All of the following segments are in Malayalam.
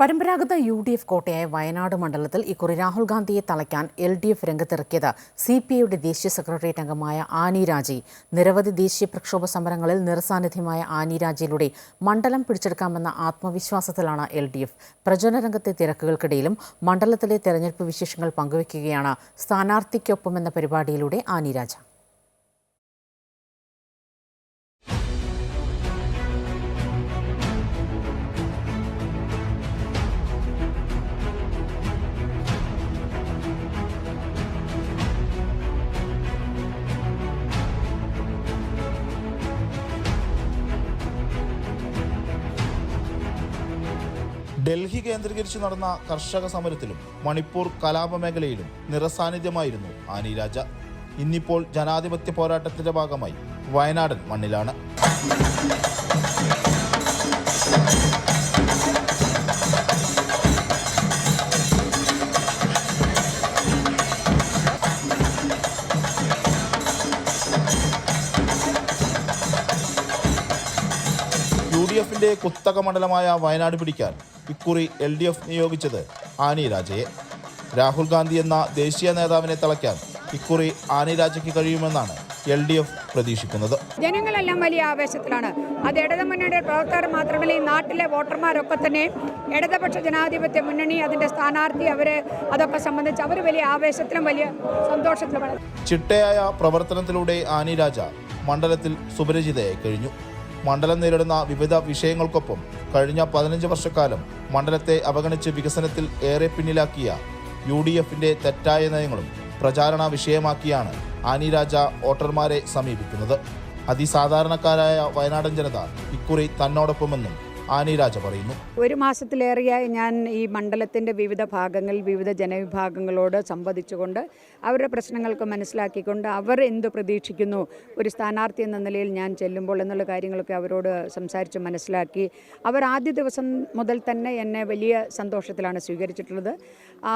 പരമ്പരാഗത യു ഡി എഫ് കോട്ടയായ വയനാട് മണ്ഡലത്തിൽ ഇക്കുറി രാഹുൽ ഗാന്ധിയെ തളയ്ക്കാൻ എൽ ഡി എഫ് രംഗത്തിറക്കിയത് സി പി ഐയുടെ ദേശീയ സെക്രട്ടേറിയറ്റ് അംഗമായ ആനി രാജി. നിരവധി ദേശീയ പ്രക്ഷോഭ സമരങ്ങളിൽ നിറസാന്നിധ്യമായ ആനി രാജയിലൂടെ മണ്ഡലം പിടിച്ചെടുക്കാമെന്ന ആത്മവിശ്വാസത്തിലാണ് എൽ ഡി എഫ്. പ്രചരണ രംഗത്തെ തിരക്കുകൾക്കിടയിലും മണ്ഡലത്തിലെ തെരഞ്ഞെടുപ്പ് വിശേഷങ്ങൾ പങ്കുവയ്ക്കുകയാണ് സ്ഥാനാർത്ഥിക്കൊപ്പം എന്ന പരിപാടിയിലൂടെ ആനി രാജ. ഡൽഹി കേന്ദ്രീകരിച്ച് നടന്ന കർഷക സമരത്തിലും മണിപ്പൂർ കലാപ മേഖലയിലും നിറസാന്നിധ്യമായിരുന്നു ആനി രാജ. ഇന്നിപ്പോൾ ജനാധിപത്യ പോരാട്ടത്തിന്റെ ഭാഗമായി വയനാടൻ മണ്ണിലാണ്. യു ഡി എഫിന്റെ കുത്തക മണ്ഡലമായ വയനാട് പിടിക്കാൻ ഇക്കുറി എൽ ഡി എഫ് നിയോഗിച്ചത് ആനി രാജയെ. രാഹുൽ ഗാന്ധി എന്ന ദേശീയ നേതാവിനെ തളയ്ക്കാൻ ഇക്കുറി ആനി രാജയ്ക്ക് കഴിയുമെന്നാണ് എൽ ഡി എഫ് പ്രതീക്ഷിക്കുന്നത്. ജനങ്ങളെല്ലാം വലിയ ആവേശത്തിലാണ്. അത് ഇടതു മുന്നണിയുടെ പ്രവർത്തകർ മാത്രമല്ല ഈ നാട്ടിലെ വോട്ടർമാരൊക്കെ തന്നെ ഇടതുപക്ഷ ജനാധിപത്യ മുന്നണി അതിന്റെ സ്ഥാനാർത്ഥി അവർ അതൊക്കെ സംബന്ധിച്ച് അവർ വലിയ ആവേശത്തിലും വലിയ സന്തോഷത്തിലുമാണ്. ചിട്ടയായ പ്രവർത്തനത്തിലൂടെ ആനി രാജ മണ്ഡലത്തിൽ സുപരിചിതയായി കഴിഞ്ഞു. മണ്ഡലം നേരിടുന്ന വിവിധ വിഷയങ്ങൾക്കൊപ്പം കഴിഞ്ഞ പതിനഞ്ച് വർഷക്കാലം മണ്ഡലത്തെ അവഗണിച്ച് വികസനത്തിൽ ഏറെ പിന്നിലാക്കിയ യു ഡി എഫിന്റെ തെറ്റായ നയങ്ങളും പ്രചാരണ വിഷയമാക്കിയാണ് ആനി രാജ വോട്ടർമാരെ സമീപിക്കുന്നത്. അതിസാധാരണക്കാരായ വയനാടൻ ജനത ഇക്കുറി തന്നോടൊപ്പമെന്നും ആനി രാജ പറയുന്നു. ഒരു മാസത്തിലേറെയായി ഞാൻ ഈ മണ്ഡലത്തിന്റെ വിവിധ ഭാഗങ്ങളിൽ വിവിധ ജനവിഭാഗങ്ങളോട് സംവദിച്ചുകൊണ്ട് അവരുടെ പ്രശ്നങ്ങൾക്ക് മനസ്സിലാക്കിക്കൊണ്ട് അവർ എന്ത് പ്രതീക്ഷിക്കുന്നു ഒരു സ്ഥാനാർത്ഥി എന്ന നിലയിൽ ഞാൻ ചെല്ലുമ്പോൾ എന്നുള്ള കാര്യങ്ങളൊക്കെ അവരോട് സംസാരിച്ച് മനസ്സിലാക്കി അവർ ആദ്യ ദിവസം മുതൽ തന്നെ എന്നെ വലിയ സന്തോഷത്തിലാണ് സ്വീകരിച്ചിട്ടുള്ളത്.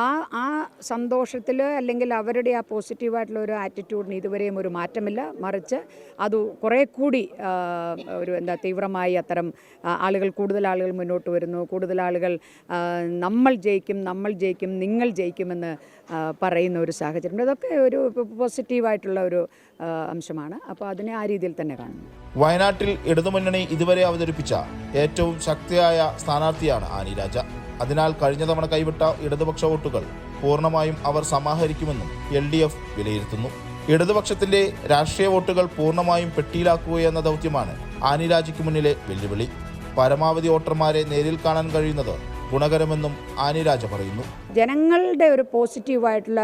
ആ ആ സന്തോഷത്തിൽ അല്ലെങ്കിൽ അവരുടെ ആ പോസിറ്റീവായിട്ടുള്ള ഒരു ആറ്റിറ്റ്യൂഡിന് ഇതുവരെയും ഒരു മാറ്റമില്ല. മറിച്ച് അത് കുറേ കൂടി ഒരു എന്താ തീവ്രമായി അത്തരം ആളുകൾ കൂടുതൽ ആളുകൾ മുന്നോട്ട് വരുന്നു. കൂടുതൽ ആളുകൾ നമ്മൾ ജയിക്കും നമ്മൾ ജയിക്കും നിങ്ങൾ ജയിക്കുമെന്ന് പറയുന്ന ഒരു സാഹചര്യം അതൊക്കെ ഒരു പോസിറ്റീവായിട്ടുള്ള ഒരു അംശമാണ്. അപ്പോൾ അതിനെ ആ രീതിയിൽ തന്നെ കാണുന്നു. വയനാട്ടിൽ ഇടതുമുന്നണി ഇതുവരെ അവതരിപ്പിച്ച ഏറ്റവും ശക്തിയായ സ്ഥാനാർത്ഥിയാണ് ആനി രാജ. അതിനാൽ കഴിഞ്ഞ തവണ കൈവിട്ട ഇടതുപക്ഷ വോട്ടുകൾ പൂർണമായും അവർ സമാഹരിക്കുമെന്നും എൽ ഡി എഫ് വിലയിരുത്തുന്നു. ഇടതുപക്ഷത്തിന്റെ രാഷ്ട്രീയ വോട്ടുകൾ പൂർണമായും പെട്ടിയിലാക്കുകയെന്ന ദൗത്യമാണ് ആനിരാജിക്ക് മുന്നിലെ വെല്ലുവിളി. പരമാവധി വോട്ടർമാരെ നേരിൽ കാണാൻ കഴിയുന്നത് ഗുണകരമെന്നും ആനിരാജ പറയുന്നു. ജനങ്ങളുടെ ഒരു പോസിറ്റീവായിട്ടുള്ള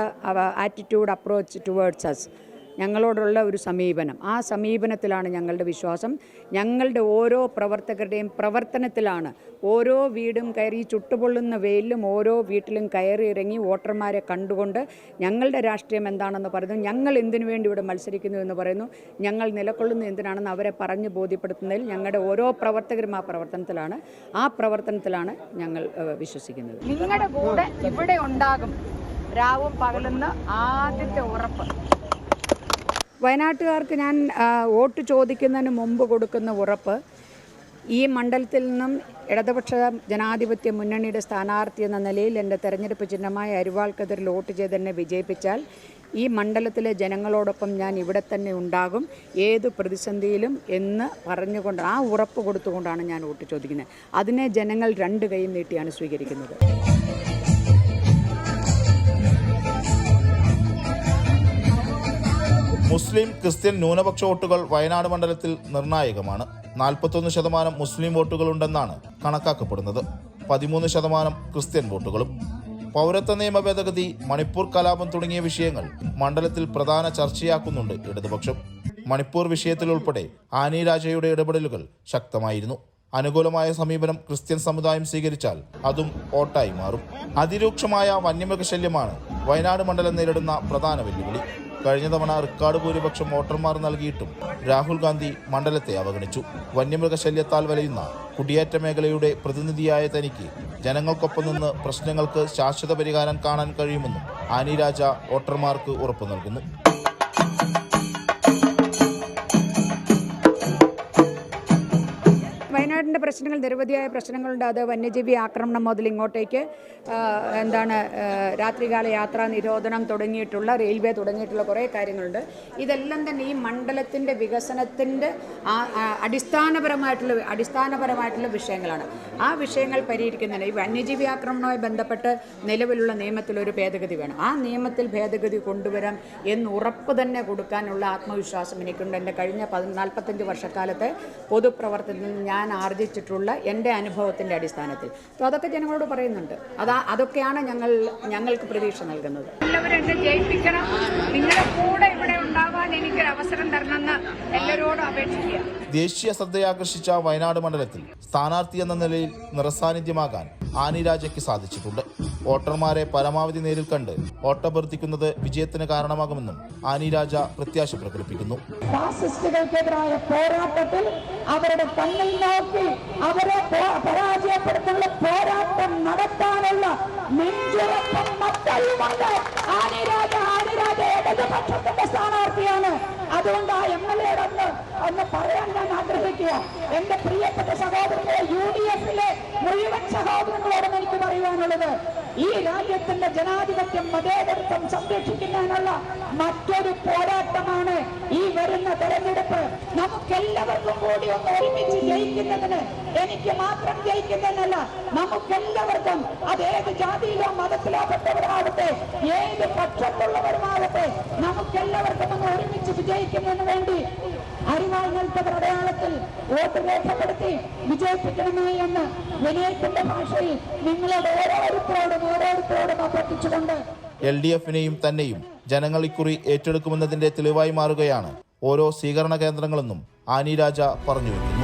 ആറ്റിറ്റ്യൂഡ് അപ്രോച്ച് ടുവേർഡ്സ് അസ് ഞങ്ങളോടുള്ള ഒരു സമീപനം. ആ സമീപനത്തിലാണ് ഞങ്ങളുടെ വിശ്വാസം. ഞങ്ങളുടെ ഓരോ പ്രവർത്തകരുടെയും പ്രവർത്തനത്തിലാണ്. ഓരോ വീടും കയറി ചുട്ടുപൊള്ളുന്ന വെയിലും ഓരോ വീട്ടിലും കയറി ഇറങ്ങി വോട്ടർമാരെ കണ്ടുകൊണ്ട് ഞങ്ങളുടെ രാഷ്ട്രീയം എന്താണെന്ന് പറയുന്നു. ഞങ്ങൾ എന്തിനു വേണ്ടി ഇവിടെ മത്സരിക്കുന്നു എന്ന് പറയുന്നു. ഞങ്ങൾ നിലകൊള്ളുന്നത് എന്തിനാണെന്ന് അവരെ പറഞ്ഞ് ബോധ്യപ്പെടുത്തുന്നതിൽ ഞങ്ങളുടെ ഓരോ പ്രവർത്തകരും ആ പ്രവർത്തനത്തിലാണ്. ആ പ്രവർത്തനത്തിലാണ് ഞങ്ങൾ വിശ്വസിക്കുന്നത്. നിങ്ങളുടെ കൂടെ ഇവിടെ ഉണ്ടാകും രാവും പകലെന്ന് ആദ്യത്തെ ഉറപ്പ്. വയനാട്ടുകാർക്ക് ഞാൻ വോട്ട് ചോദിക്കുന്നതിന് മുമ്പ് കൊടുക്കുന്ന ഉറപ്പ് ഈ മണ്ഡലത്തിൽ നിന്നും ഇടതുപക്ഷ ജനാധിപത്യ മുന്നണിയുടെ സ്ഥാനാർത്ഥി എന്ന നിലയിൽ എന്റെ തെരഞ്ഞെടുപ്പ് ചിഹ്നമായ അരിവാൾക്കെതിരിൽ വോട്ട് ചെയ്ത് എന്നെ വിജയിപ്പിച്ചാൽ ഈ മണ്ഡലത്തിലെ ജനങ്ങളോടൊപ്പം ഞാൻ ഇവിടെ തന്നെ ഉണ്ടാകും. ഏത് പ്രതിസന്ധിയിലും എന്ന് പറഞ്ഞുകൊണ്ട് ആ ഉറപ്പ് കൊടുത്തുകൊണ്ടാണ് ഞാൻ വോട്ട് ചോദിക്കുന്നത്. അതിനെ ജനങ്ങൾ രണ്ട് കൈയും നീട്ടിയാണ് സ്വീകരിക്കുന്നത്. മുസ്ലിം ക്രിസ്ത്യൻ ന്യൂനപക്ഷ വോട്ടുകൾ വയനാട് മണ്ഡലത്തിൽ നിർണായകമാണ്. നാൽപ്പത്തൊന്ന് ശതമാനം മുസ്ലിം വോട്ടുകളുണ്ടെന്നാണ് കണക്കാക്കപ്പെടുന്നത്. പതിമൂന്ന് ശതമാനം ക്രിസ്ത്യൻ വോട്ടുകളും. പൗരത്വ നിയമ ഭേദഗതി മണിപ്പൂർ കലാപം തുടങ്ങിയ വിഷയങ്ങൾ മണ്ഡലത്തിൽ പ്രധാന ചർച്ചയാക്കുന്നുണ്ട് ഇടതുപക്ഷം. മണിപ്പൂർ വിഷയത്തിൽ ഉൾപ്പെടെ ആനി രാജയുടെ ഇടപെടലുകൾ ശക്തമായിരുന്നു. അനുകൂലമായ സമീപനം ക്രിസ്ത്യൻ സമുദായം സ്വീകരിച്ചാൽ അതും വോട്ടായി മാറും. അതിരൂക്ഷമായ വന്യമൃഗശല്യമാണ് വയനാട് മണ്ഡലം നേരിടുന്ന പ്രധാന വെല്ലുവിളി. കഴിഞ്ഞ തവണ റിക്കാർഡ് ഭൂരിപക്ഷം വോട്ടർമാർ നൽകിയിട്ടും രാഹുൽ ഗാന്ധി മണ്ഡലത്തെ അവഗണിച്ചു. വന്യമൃഗശല്യത്താൽ വലയുന്ന കുടിയേറ്റ മേഖലയുടെ പ്രതിനിധിയായ തനിക്ക് ജനങ്ങൾക്കൊപ്പം നിന്ന് പ്രശ്നങ്ങൾക്ക് ശാശ്വത പരിഹാരം കാണാൻ കഴിയുമെന്നും ആനി രാജ വോട്ടർമാർക്ക് ഉറപ്പു നൽകുന്നു. പ്രശ്നങ്ങൾ നിരവധിയായ പ്രശ്നങ്ങളുണ്ട്. അത് വന്യജീവി ആക്രമണം മുതൽ ഇങ്ങോട്ടേക്ക് എന്താണ് രാത്രികാല യാത്രാ നിരോധനം തുടങ്ങിയിട്ടുള്ള റെയിൽവേ തുടങ്ങിയിട്ടുള്ള കുറേ കാര്യങ്ങളുണ്ട്. ഇതെല്ലാം തന്നെ ഈ മണ്ഡലത്തിന്റെ വികസനത്തിന്റെ അടിസ്ഥാനപരമായിട്ടുള്ള അടിസ്ഥാനപരമായിട്ടുള്ള വിഷയങ്ങളാണ്. ആ വിഷയങ്ങൾ പരിഹരിക്കുന്നതിന് ഈ വന്യജീവി ആക്രമണവുമായി ബന്ധപ്പെട്ട് നിലവിലുള്ള നിയമത്തിൽ ഒരു ഭേദഗതി വേണം. ആ നിയമത്തിൽ ഭേദഗതി കൊണ്ടുവരാം എന്ന് ഉറപ്പ് തന്നെ കൊടുക്കാനുള്ള ആത്മവിശ്വാസം എനിക്കുണ്ട്. എന്റെ കഴിഞ്ഞ പതി നാൽപ്പത്തഞ്ച് വർഷക്കാലത്തെ പൊതുപ്രവർത്തനത്തിൽ ഞാൻ ആർജിച്ചിട്ടുള്ള എന്റെ അനുഭവത്തിന്റെ അടിസ്ഥാനത്തിൽ. അപ്പോൾ അതൊക്കെ ജനങ്ങളോട് പറയുന്നുണ്ട്. അതാ അതൊക്കെയാണ് ഞങ്ങൾ ഞങ്ങൾക്ക് പ്രതീക്ഷ നൽകുന്നത്. ജയിപ്പിക്കണം. നിങ്ങളുടെ കൂടെ ഇവിടെ ഉണ്ടാവാൻ എനിക്കൊരു അവസരം തരണമെന്ന് എല്ലാവരോടും അപേക്ഷിക്കുക. ദേശീയ ശ്രദ്ധയാകർഷിച്ച വയനാട് മണ്ഡലത്തിൽ സ്ഥാനാർത്ഥി എന്ന നിലയിൽ നിറസാന്നിധ്യമാകാൻ ആനി രാജയ്ക്ക് സാധിച്ചിട്ടുണ്ട്. വോട്ടർമാരെ പരമാവധി നേരിൽ കണ്ട് വോട്ടഭ്യർത്ഥിക്കുന്നത് വിജയത്തിന് കാരണമാകുമെന്നും ആനി രാജ പ്രത്യാശ പ്രകടിപ്പിക്കുന്നു. ഫാസിസ്റ്റുകൾക്കെതിരായ പോരാട്ടത്തിൽ അവരുടെ കണ്ണിൽ നോക്കി അവരെ പരാജയപ്പെടുത്തുന്ന പോരാട്ടം നടത്താനുള്ള നെഞ്ചുറപ്പും മറ്റൊന്നുമുണ്ട് ആനിരാജ ആനിരാജ ഇടതുപക്ഷത്തിന്റെ സ്ഥാനാർത്ഥിയാണ് അതുകൊണ്ട് ആ എം എൽ എ അന്ന് അന്ന് പറയാൻ ഞാൻ ആഗ്രഹിക്കുക. എന്റെ പ്രിയപ്പെട്ട സഹോദരങ്ങളെ യു ഡി എഫിലെ മുഴുവൻ സഹോദരങ്ങളോടും എനിക്ക് പറയുവാനുള്ളത് ഈ രാജ്യത്തിന്റെ ജനാധിപത്യം മതേതരത്വം സംരക്ഷിക്കുന്നതിനുള്ള മറ്റൊരു പോരാട്ടമാണ് ഈ വരുന്ന തെരഞ്ഞെടുപ്പ്. നമുക്കെല്ലാവർക്കും കൂടി ഒന്ന് ഒരുമിച്ച് ജയിക്കുന്നതിന് എനിക്ക് മാത്രം ജയിക്കുന്നതിനല്ല നമുക്കെല്ലാവർക്കും അത് ഏത് ജാതിയിലോ മതത്തിലോ പെട്ടവരാകട്ടെ ഏത് പക്ഷത്തുള്ളവരുമാകട്ടെ നമുക്കെല്ലാവർക്കും ഒന്ന് ഒരുമിച്ച് വിജയിക്കുന്നതിന് വേണ്ടി അരിവാൾ നൽകവർ അടയാളത്തിൽ വോട്ട് രേഖപ്പെടുത്തി വിജയിപ്പിക്കണമേ എന്ന് വിനയത്തിന്റെ ഭാഷയിൽ നിങ്ങളുടെ ഓരോരുത്തരോടും ഓരോരുത്തരോടും അഭ്യർത്ഥിച്ചുകൊണ്ട് എൽ ഡി എഫിനെയും തന്നെയും ജനങ്ങൾ ഇക്കുറി ഏറ്റെടുക്കുമെന്നതിന്റെ തെളിവായി മാറുകയാണ് ഓരോ സ്വീകരണ കേന്ദ്രങ്ങളെന്നും ആനി രാജ പറഞ്ഞു വെക്കുന്നു.